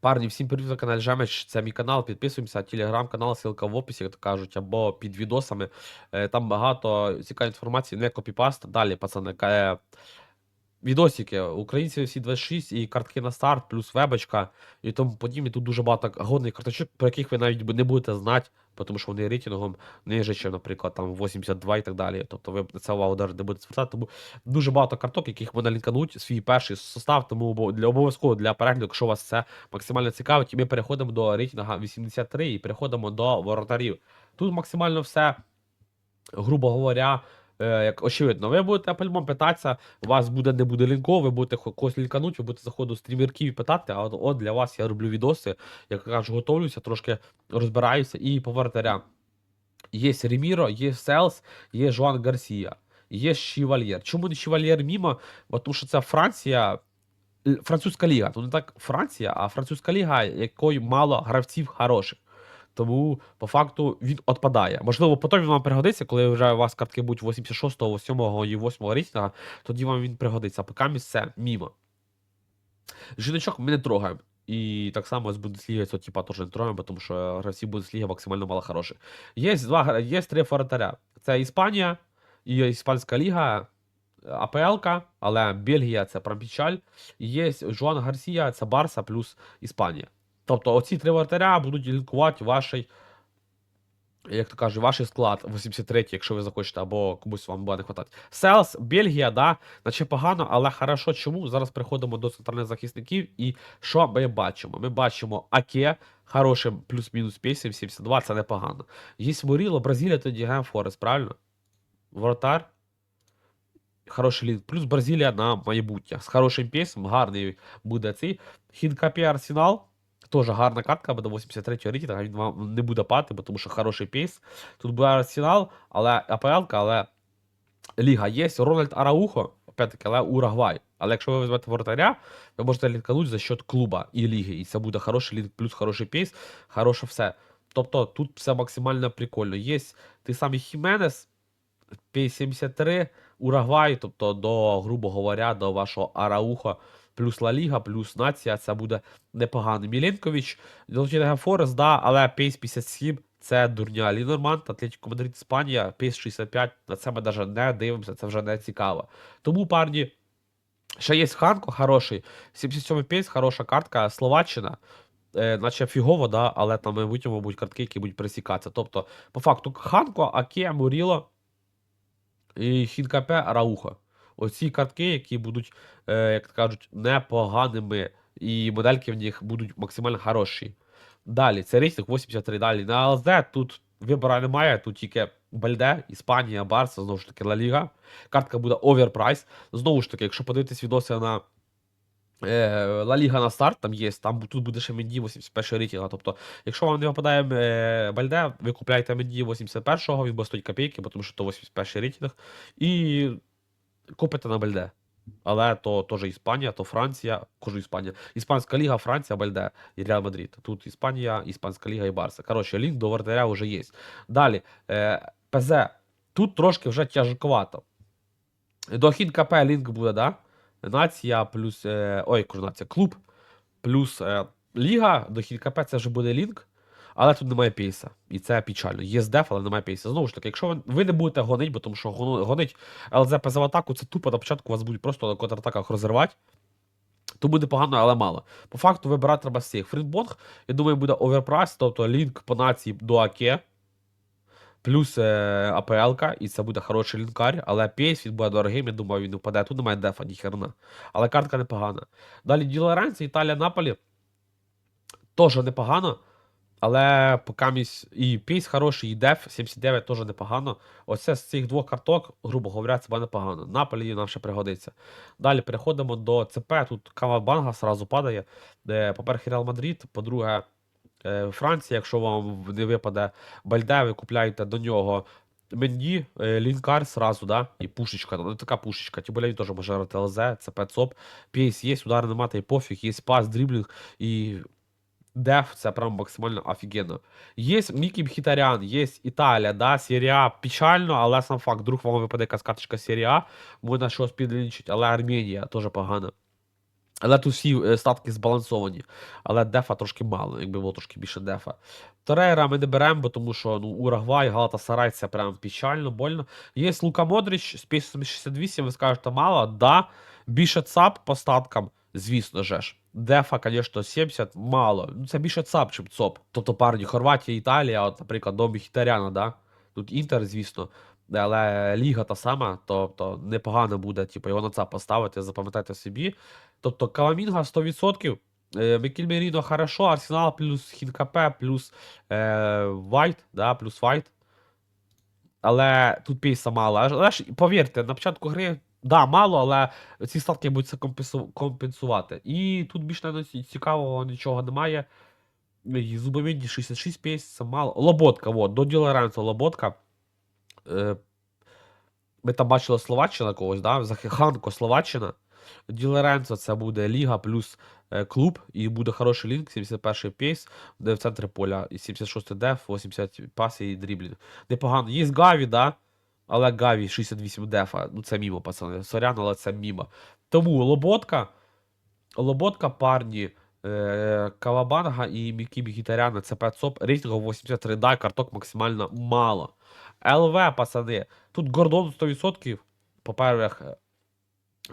Парні, всім привіт на каналі Жемеч. Це мій канал. Підписуємося, телеграм-канал, ссылка в описі, як то кажуть, або під відосами. Е, Там багато цікавої інформації, не копіпаст. Далі, пацани, відосики. Українці всі 26 і картки на старт, плюс вебочка і тому подібне. Тут дуже багато годних карточок, про яких ви навіть не будете знати, тому що вони рейтингом нижче, наприклад, там 82 і так далі. Тобто ви на це увагу навіть не будете звертати. Тому дуже багато карток, яких можна лінкануть, свій перший состав, тому для обов'язково для перегляду, якщо вас це максимально цікавить, і ми переходимо до рейтинга 83 і переходимо до воротарів. Тут максимально все, грубо говоря, як очевидно, ви будете по-любому питатися, у вас буде не буде лінко, ви будете когось лінкануть, ви будете до стрімерків і питати, а от, от для вас я роблю відоси, як кажу, готовлюся, трошки розбираюся і по воротарям. Є Реміро, є Селс, є Жуан Гарсія, є Шівальєр. Чому не Шівальєр мімо? Бо Тому що це Франція, французька ліга. Ну не так Франція, а французька ліга, якої мало гравців хороших. Тому по факту він відпадає. Можливо, потім він вам пригодиться, коли вже у вас картки будуть 86, 7 і 8 рейтинга, тоді вам він пригодиться. Поки місце мімо. Жіночок ми не трогаємо. І так само з Бундесліги цього типа теж не трогаємо, тому що гравці Бундесліги максимально мало хороших. Є два є три воротаря. Це Іспанія і Іспанська ліга, АПЛ, але Бельгія це прям печаль. І є Жуан Гарсія, це Барса плюс Іспанія. Тобто оці три воротаря будуть лінкувати ваш, як то кажуть, ваш склад 83, якщо ви захочете, або комусь вам буде не хватати. Селс, Бельгія, да, наче погано, але хорошо. Чому? Зараз переходимо до центральних захисників. І що ми бачимо? Ми бачимо Аке, хорошим плюс-мінус пейсом 72, це непогано. Є Муріло, Бразилія, тоді Гем Форест, правильно? Воротар. Хороший лід. Плюс Бразилія на майбутнє. З хорошим пейсом, гарний буде цей. Хінкапі Арсенал. Теж гарна картка, буде 83 рейтинга, він вам не буде пати, бо тому що хороший пейс. Тут буде Арсенал, але АПЛ, але Ліга є. Рональд Араухо, опять-таки, але Уругвай. Але якщо ви візьмете воротаря, ви можете лінкануть за счет клуба і ліги. І це буде хороший лінк, плюс хороший пейс, хороше все. Тобто тут все максимально прикольно. Є той самий Хіменес, P73, Уругвай, тобто до, грубо говоря, до вашого Араухо, плюс Ла Ліга, плюс Нація, це буде непогано. Міленкович, Нотінгем Форест, да, але Пейс 57 це дурня. Лінормант, Атлетико Мадрид, Іспанія, Пейс 65, на це ми навіть не дивимося, це вже не цікаво. Тому, парні, ще є Ханко хороший, 77 Пейс, хороша картка, Словаччина. Е, наче фігово, да, але там майбутньому будуть картки, які будуть пересікатися. Тобто, по факту, Ханко, Аке, Муріло і Хінкапе, Раухо. Оці картки, які будуть, е, як кажуть, непоганими, і модельки в них будуть максимально хороші. Далі, це рейтинг 83. Далі на ЛЗ тут вибора немає, тут тільки Бальде, Іспанія, Барса, знову ж таки, Ла Ліга. Картка буде оверпрайс. Знову ж таки, якщо подивитись відоси на е, Ла Ліга на старт, там є, там тут буде ще Менді 81 рейтинга. Тобто, якщо вам не випадає е, Бальде, ви купляєте Менді 81-го, він буде стоїть копійки, тому що то 81 рейтинг. І купите на Бальде. Але то теж Іспанія, то Франція, кажу Іспанія. Іспанська ліга, Франція, Бальде і Реал Мадрид. Тут Іспанія, Іспанська ліга і Барса. Коротше, лінк до вратаря вже є. Далі, е, ПЗ. Тут трошки вже тяжковато. До ХінКП лінк буде, да? Нація плюс. Е, ой, кажу нація, клуб плюс е, ліга. До ХінКП це вже буде лінк. Але тут немає пейса. І це печально. Є здеф, але немає пейса. Знову ж таки, якщо ви, не будете гонити, бо тому що гонить ЛЗП за атаку, це тупо на початку вас будуть просто на контратаках розривати. То буде погано, але мало. По факту вибирати треба з цих. Фрідбонг, я думаю, буде оверпрайс, тобто лінк по нації до АК, плюс е, АПЛ, і це буде хороший лінкар, але пейс він буде дорогим, я думаю, він не впаде. Тут немає дефа, ні херна. Але картка непогана. Далі Ділеренці, Італія, Наполі. Теж непогано. Але поки місь і пейс хороший, і деф 79 теж непогано. Оце з цих двох карток, грубо говоря, це непогано. Наполі нам ще пригодиться. Далі переходимо до ЦП. Тут Кавабанга сразу падає. По-перше, Реал Мадрид, по-друге, е, Франція, якщо вам не випаде Бальде, ви купляєте до нього Менді, е, Лінкар сразу, да, і пушечка, ну така пушечка. Тим більше він теж може грати ЛЗ, ЦП ЦОП, пейс є, удар нема, й пофіг, є пас, дріблінг і Деф, це прям максимально офігенно. Є Мікі Мхітарян, є Італія, да, Серія печально, але сам факт, вдруг вам випаде якась карточка Серія, можна щось підлінчити, але Арменія теж погано. Але тут всі е, статки збалансовані. Але дефа трошки мало, якби було трошки більше дефа. Торейра ми не беремо, бо тому що ну, Урагвай, Галата Сарай це прям печально, больно. Є Лука Модрич з пейсом 68, ви скажете, мало, да. Більше ЦАП по статкам, звісно же ж. Дефа, звісно, 70 мало. Ну, це більше ЦАП, чим ЦОП. Тобто парні Хорватія, Італія, от, наприклад, до Міхітаряна, да? Тут Інтер, звісно. Але ліга та сама, тобто непогано буде, типу, його на ЦАП поставити, запам'ятайте собі. Тобто Каламінга 100%. Е, хорошо, Арсенал плюс Хінкапе, плюс е, Вайт, да, плюс Вайт. Але тут пейса мало. Але ж повірте, на початку гри, да, мало, але ці статки будуть це компенсувати. І тут більш навіть цікавого нічого немає. Зубовінді 66 пейс, це мало. Лоботка, от, до Ді Лоренцо Лоботка. Е, ми там бачили Словаччина когось, да? Захиханко Словаччина. Діларенцо це буде Ліга плюс е, клуб, і буде хороший лінк, 71 пейс, де в центрі поля, і 76 деф, 80 паси і дріблінг. Непогано. Є Гаві, да? Але Гаві 68 дефа. Ну це мімо, пацани. Сорян, але це мімо. Тому Лоботка, Лоботка, парні, е, Кавабанга і Мікі Мігітаряна це 5 соп. Рейтингу 83 да, карток максимально мало. ЛВ, пацани. Тут Гордон 100%. По-перше,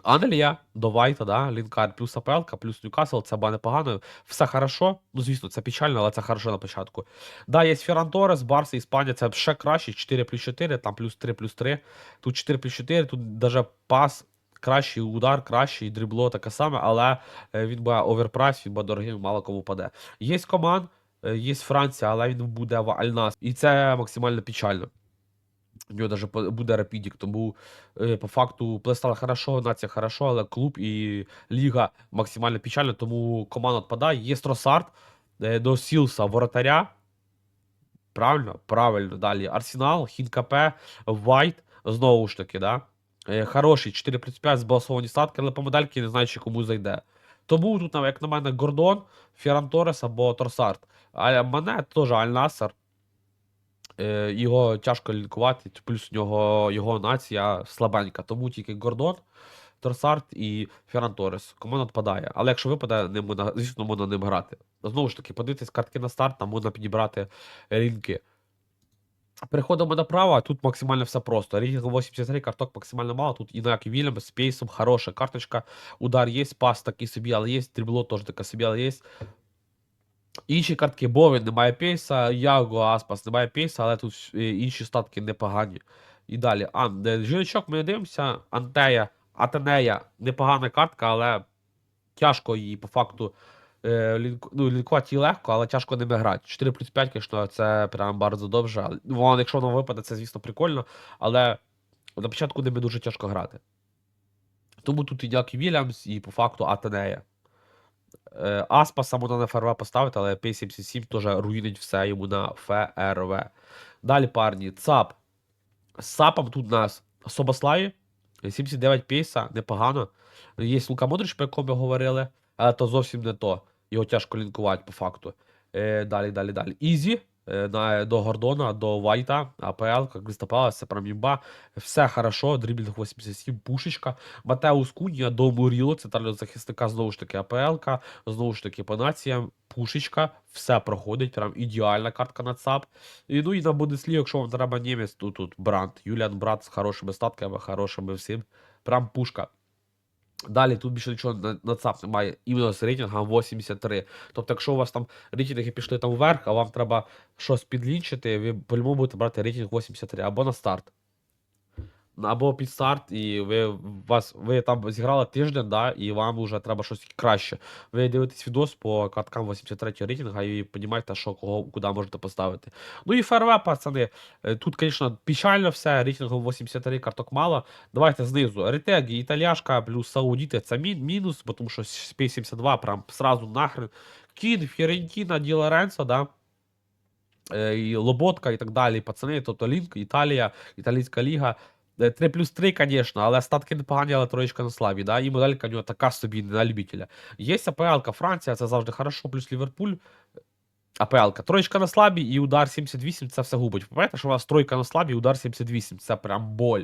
Англія до Вайта, да, Лінкар, плюс АПЛ, плюс Ньюкасл, це буде непогано. Все хорошо. Ну, звісно, це печально, але це хорошо на початку. Да, є Ферран Торес, Барса, Іспанія, це ще краще. 4 плюс 4, там плюс 3 плюс 3. Тут 4 плюс 4, тут даже пас кращий, удар кращий, дрибло таке саме, але е, він буде оверпрайс, він буде дорогим, мало кому паде. Є команд, е, є Франція, але він буде в Альнас. І це максимально печально. У нього даже буде рапідік, тому е, по факту плестала хорошо, нація хорошо, але клуб і ліга максимально печально, тому команда відпадає. Є Стросард е, до Сілса воротаря. Правильно? Правильно. Далі. Арсенал, Хінкапе, Вайт. Знову ж таки, да? Е, Хороший 4 плюс 5 збалансовані статки, але по медальки не знаю, чи кому зайде. Тому тут, як на мене, Гордон, Ферран Торес або Торсард. А мене теж Аль-Насер. Е, його тяжко лінкувати, плюс у нього його нація слабенька. Тому тільки Гордон, Торсарт і Ферран Торес. Команда відпадає. Але якщо випаде, не можна, звісно, можна ним грати. Знову ж таки, подивитись картки на старт, там можна підібрати лінки. Переходимо направо, тут максимально все просто. Рейтинг 83, карток максимально мало. Тут Інак Вільям з пейсом, хороша карточка. Удар є, пас такий собі, але є. Дрібло теж таке собі, але є. Інші картки Бовін немає пейса, Яго Аспас немає пейса, але тут е, інші статки непогані. І далі. А, жіночок ми дивимося. Антея, Атенея, непогана картка, але тяжко її по факту. Е, лінку, ну, лінкувати її легко, але тяжко ними грати. 4 плюс 5, звісно, це прям bardzo добре. Воно, якщо воно випаде, це, звісно, прикольно, але на початку ними дуже тяжко грати. Тому тут і Дякі Вільямс, і по факту Атенея. Е, Аспаса можна на ФРВ поставити, але P77 теж руїнить все йому на ФРВ. Далі, парні, ЦАП. З ЦАПом тут у нас Собославі. 79 пейса, непогано. Є Лука Модрич, про якого ми говорили, але то зовсім не то. Його тяжко лінкувати по факту. Е, далі, далі, далі. Ізі. Е, На, до Гордона, до Вайта, АПЛ, Кристо Палас, це прям імба. Все хорошо, дріблінг 87, пушечка. Матеус Кунія до Муріло, центрального захисника, знову ж таки АПЛ, знову ж таки по націям, пушечка, все проходить, прям ідеальна картка на ЦАП. І, ну і на Бундеслігу, якщо вам треба німець, то тут Бранд. Юліан Бранд з хорошими статками, хорошими всім. Прям пушка. Далі тут більше нічого на, на ЦАП немає, іменно з рейтингом 83. Тобто, якщо у вас там рейтинги пішли там вверх, а вам треба щось підлінчити, ви по-любому будете брати рейтинг 83 або на старт. Або під старт, і ви вас ви там зіграли тиждень, да, і вам вже треба щось краще. Ви дивитесь відос по карткам 83 рейтинга і розумієте, що кого куди можете поставити. Ну і ФРВ, пацани. е, Тут, звісно, печально все, рейтингом 83 карток мало. Давайте знизу. Ретегі, італіашка плюс Саудіти це мін, мінус, тому що Space 72 прям сразу нахрен. Кін, Фіорентіна, Ді Лоренцо, да. Е, І Лоботка і так далі. Пацани, тобто Лінк, Італія, Італійська ліга. Е, 3 плюс 3, звісно, але статки непогані, але троєчка на слабі, да? і моделька у нього така собі не на любителя. Є АПЛ, Франція, це завжди хорошо, плюс Ліверпуль. АПЛ, троєчка на слабі і удар 78, це все губить. Пам'ятаєте, що у вас тройка на слабі, удар 78, це прям боль.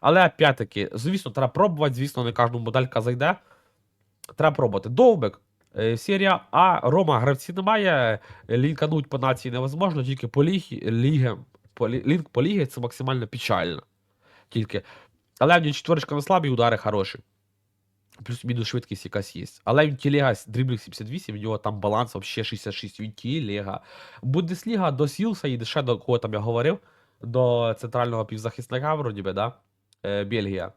Але опять-таки, звісно, треба пробувати, звісно, не кожна моделька зайде. Треба пробувати. Довбик. е, Серія А, Рома, гравці немає. е, Лінкануть по нації невозможно, тільки по лігі, ліги, по, лінк по лігі це максимально печально. Тільки. Але в нього четверочка на слабі, удари хороші. Плюс-мінус швидкість якась є. Але він телега з дріблінг 78, в нього там баланс вообще 66, він телега. Бундесліга до Сілса і ще до кого там я говорив, до центрального півзахисника, вроді би, да? Е, Бельгія.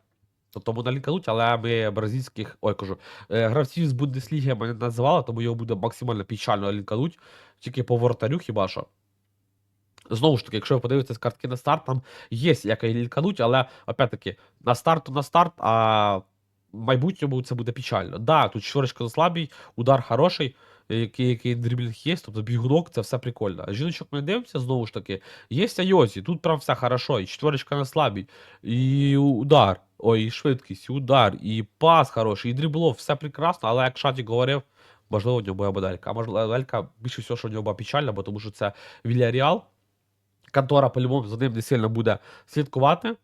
То Тому на лінкануть, але ми бразильських, ой, кажу, е, гравців з Бундесліги ми не називали, тому його буде максимально печально лінкануть, тільки по воротарю хіба що. Знову ж таки, якщо ви подивитесь картки на старт, там є як і лінкануть, але опять-таки, на старт на старт, а в майбутньому це буде печально. Да, тут чверочка слабий, удар хороший, який, який дріблінг є, тобто бігунок, це все прикольно. Жіночок ми дивимося, знову ж таки, є Айозі, тут прям все хорошо, і четверочка на слабій, і удар, ой, і швидкість, і удар, і пас хороший, і дріблов, все прекрасно, але як Шатік говорив, можливо, у нього буде медалька. А можливо, медалька більше всього, що у нього була печальна, бо тому що це Вільяріал. Контора по-любому за ним не сильно буде слідкувати.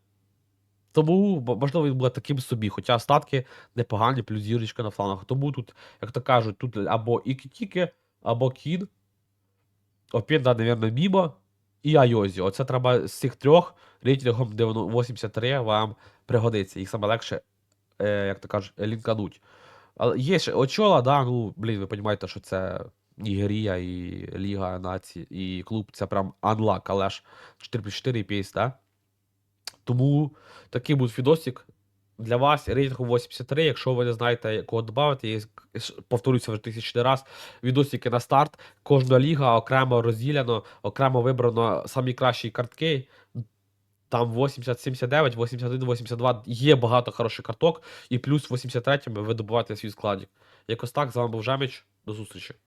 Тому, можливо, він буде таким собі, хоча статки непогані, плюс зірочка на флангах. Тому тут, як то кажуть, тут або Ікітіки, або Кін, Опєнда, навірно, Мімо і Айозі. Оце треба з цих трьох рейтингом 83 вам пригодиться. Їх саме легше, е, як то кажуть, лінкануть. Але є ще Очола, да, ну, блін, ви розумієте, що це Нігерія і Ліга Націй, і клуб це прям анлак, але ж 4 плюс 4 і пейс, да? Тому такий буде фідосик для вас. Рейтинг 83. Якщо ви не знаєте, кого додати, ш- повторюся вже тисячний раз. Відосики на старт. Кожна ліга окремо розділено, окремо вибрано самі кращі картки. Там 80, 79, 81, 82 є багато хороших карток, і плюс 83 ви добуваєте свій складик. Якось так, з вами був Жеміч. До зустрічі.